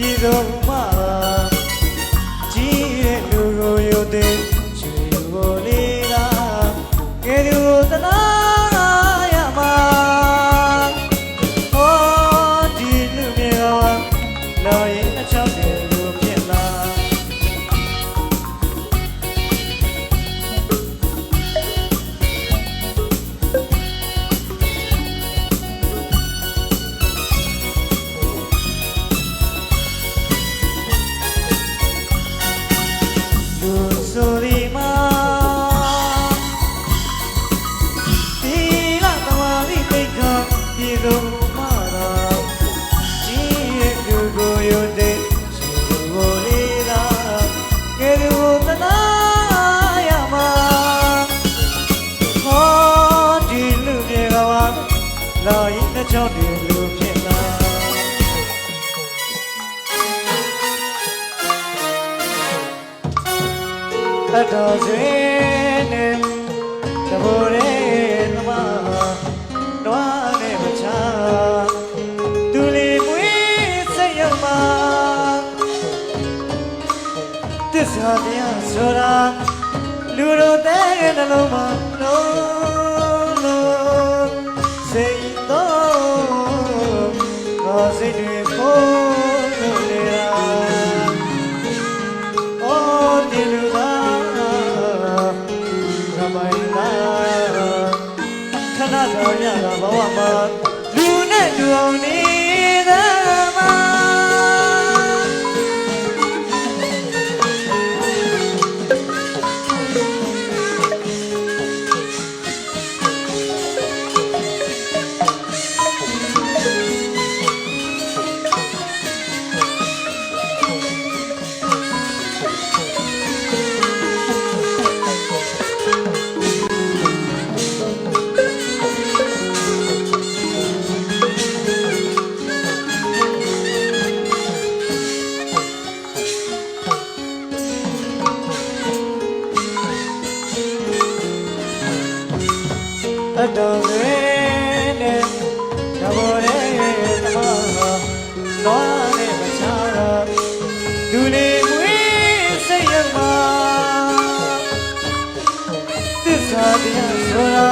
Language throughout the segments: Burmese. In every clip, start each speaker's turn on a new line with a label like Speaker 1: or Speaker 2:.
Speaker 1: ဆုံးမှာကြည်တဲ့လူကိုယုတ်တဲ့ချွေကိုလေးကကဲသူကိုသနာရမှာဟောဒီလူမြေကလောရင်အချောက်တဲ့လူ လာရင်တစ်ချောင်းဒီလူဖြစ်လာအတော်စင်းနဲ့တဘောရဲသမားနွားနဲ့မချာသူလေးမွေးစိတ်ရောက်မှာတစ္ဆာတရားဆိုတာလူတို့တဲ့နှလုံးမှာ khana lo nya la bawa ma, lu ne lu ong ni da အတော်စင်းနဲ့တဘောရဲသမားနွားနဲ့မချာသူလေးမွေးစိတ်ရမှာသစ္စာတရားဆိုတာ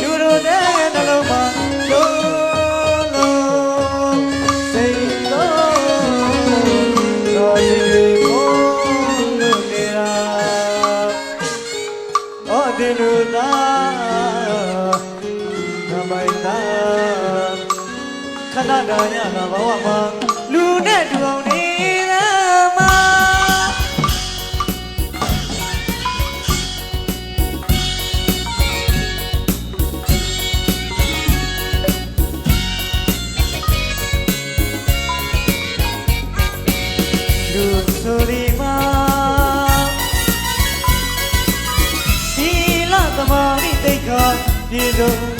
Speaker 1: လူတို့တဲ့နှလုံးမှာ ခဏတာညနာဘဝမှာလူနဲ့တူအောင်နေတာမှာလူဆိုဒီမှာဒီလာသမားဤတိတ်ခါပြေဆုံး